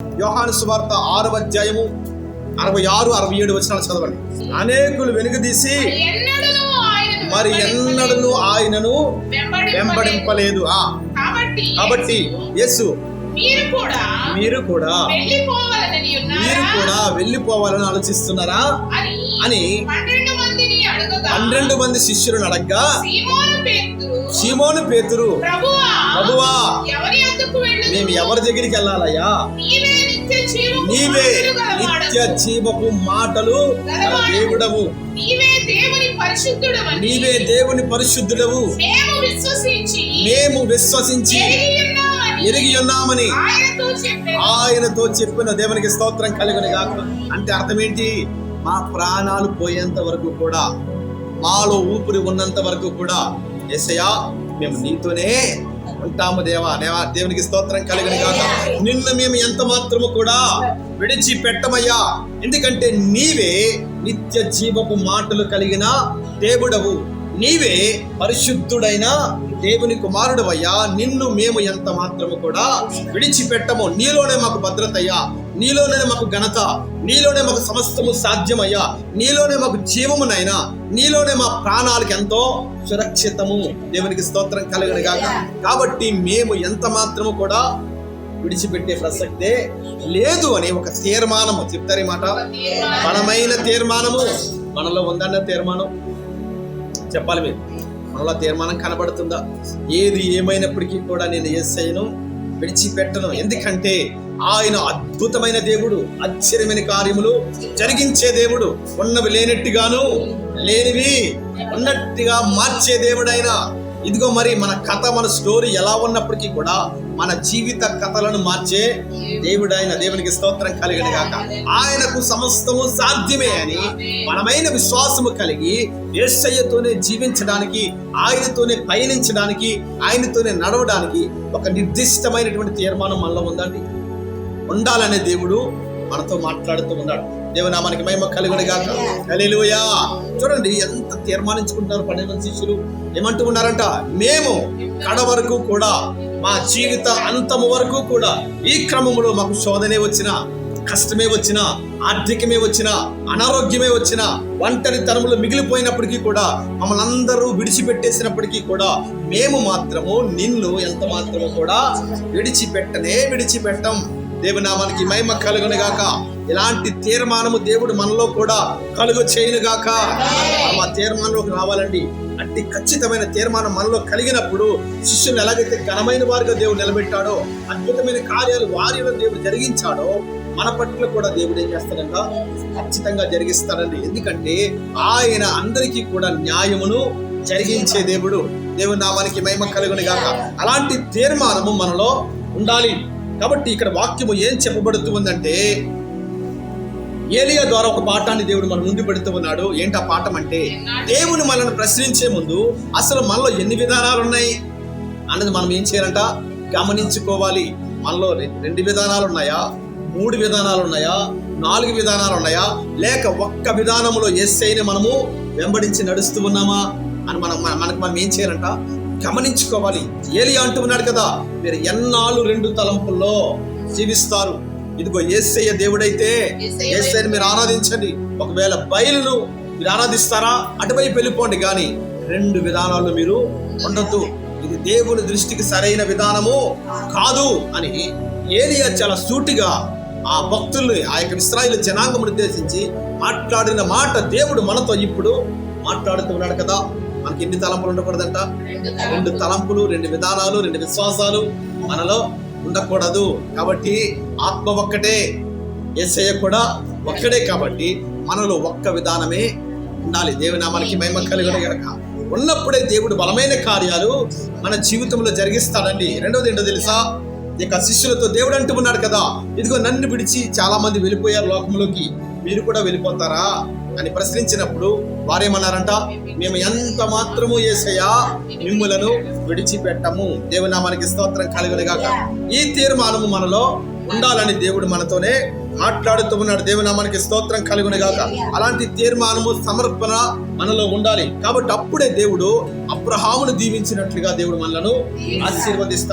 యోహాను సువార్త ఆరవ అధ్యాయము అరవై ఆరు అరవై ఏడు వచనాలు చదవండి. అనేకులు వెనుకదీసి మరి ఎన్నడను ఆయనను వెంబడింపలేదు. వెంబడింపలేదు. ఆ. కాబట్టి కాబట్టి యేసు మీరు కూడా మీరు కూడా వెళ్ళిపోవాలని మీరు ఉన్నారా కూడా వెళ్ళిపోవాలని ఆలోచిస్తున్నారా? అని పన్నెండు మంది శిష్యులను అడగ్గా సీమోను పేతురు ప్రభువా మేము ఎవరి దగ్గరికి వెళ్ళాలయ్యా? నీవే నిత్య. జీవపు మాటలు దేవుడవు. నీవే దేవుని పరిశుద్ధుడవు. మేము విశ్వసించి ఎరిగి ఉన్నామని ఆయనతో చెప్పిన. దేవునికి స్తోత్రం కలుగుని కాక అంటే అర్థం ఏంటి మా ప్రాణాలు పోయేంత వరకు కూడా మాలో ఊపిరి ఉన్నంత వరకు కూడా ఎసయా మేము నీతోనే ఉంటాము దేవా. దేవా దేవునికి స్తోత్రం కలుగుని కాక నిన్ను మేము ఎంత మాత్రము కూడా విడిచి పెట్టమయ్యా ఎందుకంటే నీవే నిత్య జీవపు మాటలు కలిగిన దేవుడవు. నీవే పరిశుద్ధుడైన దేవుని కుమారుడవయ్యా. నిన్ను మేము ఎంత మాత్రము కూడా విడిచిపెట్టము. నీలోనే మాకు భద్రతయ్యా. నీలోనే మాకు ఘనత. నీలోనే మాకు సమస్తము సాధ్యమయ్యా. నీలోనే మాకు జీవమునైనా నీలోనే మా ప్రాణాలకు ఎంతో సురక్షితము. దేవునికి స్తోత్రం కలిగిన గాక. కాబట్టి మేము ఎంత మాత్రము కూడా విడిచిపెట్టే ప్రసక్తే లేదు అని ఒక తీర్మానము. చెప్తారన్నమాట మాట. బలమైన తీర్మానము. మనలో ఉందన్న తీర్మానం. చెప్పాలి మీరు. మనలో తీర్మానం కనబడుతుందా? ఏది ఏమైనప్పటికీ కూడా నేను ఏసైను విడిచిపెట్టను. ఎందుకంటే ఆయన అద్భుతమైన దేవుడు ఆశ్చర్యమైన కార్యములు జరిగించే దేవుడు ఉన్నవి లేనట్టుగాను లేనివి ఉన్నట్టుగా మార్చే దేవుడైనా. ఇదిగో మరి మన కథ మన స్టోరీ ఎలా ఉన్నప్పటికీ కూడా మన జీవిత కథలను మార్చే దేవుడైన దేవునికి స్తోత్రం కలిగిన కాక ఆయనకు సమస్తము సాధ్యమే అని మనమైన విశ్వాసము కలిగి ఏసయ్యతోనే జీవించడానికి ఆయనతోనే పయనించడానికి ఆయనతోనే నడవడానికి ఒక నిర్దిష్టమైనటువంటి తీర్మానం మనలో ఉందండి. ఉండాలనే దేవుడు మనతో మాట్లాడుతూ ఉన్నాడు. దేవునామానికి మహిమ కలుగుని కాక హల్లెలూయా. చూడండి ఎంత తీర్మానించుకుంటున్నారు పన్నెండు శిష్యులు. ఏమంటూ ఉన్నారంట మేము కడ వరకు కూడా మా జీవిత అంతము వరకు కూడా ఈ క్రమంలో మాకు శోధనే వచ్చిన కష్టమే వచ్చినా ఆర్థికమే వచ్చినా అనారోగ్యమే వచ్చినా ఒంటరి తరములు మిగిలిపోయినప్పటికీ కూడా మమ్మల్ని అందరూ విడిచిపెట్టేసినప్పటికీ కూడా మేము మాత్రము నిన్ను ఎంత మాత్రము కూడా విడిచిపెట్టనే విడిచిపెట్టం. దేవునామానికి మహిమ కలుగును గాక ఇలాంటి తీర్మానము దేవుడు మనలో కూడా కలుగు చేయను గాక ఆ తీర్మానంలోకి రావాలండి. అట్టి ఖచ్చితమైన తీర్మానం మనలో కలిగినప్పుడు శిష్యులు ఎలాగైతే ఘనమైన వారిగా దేవుడు నిలబెట్టాడో అద్భుతమైన కార్యాలు వారిలో దేవుడు జరిగించాడో మన పట్ల కూడా దేవుడు ఏం చేస్తాడంట? ఖచ్చితంగా జరిగిస్తాడండి. ఎందుకంటే ఆయన అందరికీ కూడా న్యాయమును జరిగించే దేవుడు. దేవుని నామానికి మహిమ కలుగుని గాక అలాంటి తీర్మానము మనలో ఉండాలి. కాబట్టి ఇక్కడ వాక్యము ఏం చెప్పబడుతుందంటే ఏలియా ద్వారా ఒక పాఠాన్ని దేవుడు మన ముందు పెడుతూ ఉన్నాడు ఏంటి ఆ పాఠం అంటే దేవుని మనల్ని ప్రశ్నించే ముందు అసలు మనలో ఎన్ని విధానాలు ఉన్నాయి? అన్నది మనం ఏం చేయాలంట? గమనించుకోవాలి. మనలో రెండు విధానాలు ఉన్నాయా? మూడు విధానాలు ఉన్నాయా? నాలుగు విధానాలు ఉన్నాయా? లేక ఒక్క విధానంలో ఎస్ఐని మనము వెంబడించి నడుస్తూ ఉన్నామా? అని మనం మన- మనకు మనం ఏం చేయాలంట? గమనించుకోవాలి. ఏలి అంటూ ఉన్నాడు కదా మీరు ఎన్నాళ్ళు రెండు తలంపుల్లో జీవిస్తారు? ఇదిగో ఏసయ్య దేవుడైతే ఏసయ్యని మీరు ఆరాధించండి. ఒకవేళ బయలును మీరు ఆరాధిస్తారా? అటువైపు వెళ్ళిపోండి కానీ రెండు విధానాల్లో మీరు ఉండొద్దు. ఇది దేవుని దృష్టికి సరైన విధానము కాదు అని ఏలియా చాలా సూటిగా ఆ భక్తుల్ని ఆ యొక్క ఇస్రాయిల్ జనాంగమును ఉద్దేశించి మాట్లాడిన మాట దేవుడు మనతో ఇప్పుడు మాట్లాడుతూ ఉన్నాడు కదా. మనకి ఎన్ని తలంపులు ఉండకూడదంట? రెండు తలంపులు రెండు విధానాలు రెండు విశ్వాసాలు మనలో ఉండకూడదు. కాబట్టి ఆత్మ ఒక్కటే ఎస్ఐ కూడా ఒక్కడే కాబట్టి మనలో ఒక్క విధానమే ఉండాలి. దేవుని మనకి మహిమ కలుగును కనుక ఉన్నప్పుడే దేవుడు బలమైన కార్యాలు మన జీవితంలో జరిగిస్తాడండి. రెండోది ఏంటో తెలుసా? ఇక శిష్యులతో దేవుడు అంటున్నాడు కదా ఇదిగో నన్ను విడిచి చాలా మంది వెళ్ళిపోయారు లోకంలోకి. మీరు కూడా వెళ్ళిపోతారా? అని ప్రశ్నించినప్పుడు వారేమన్నారంట మేము ఎంత మాత్రము ఏసయా మిమ్ములను విడిచిపెట్టము. దేవునామానికి స్తోత్రం కలుగునుగాక. ఈ తీర్మానము మనలో ఉండాలని దేవుడు మనతోనే మాట్లాడుతూ ఉన్నాడు దేవునామానికి స్తోత్రం కలుగునిగాక. అలాంటి తీర్మానము సమర్పణ మనలో ఉండాలి. కాబట్టి అప్పుడే దేవుడు అబ్రహామును దీవించినట్లుగా దేవుడు మనలను ఆశీర్వదిస్తాడు.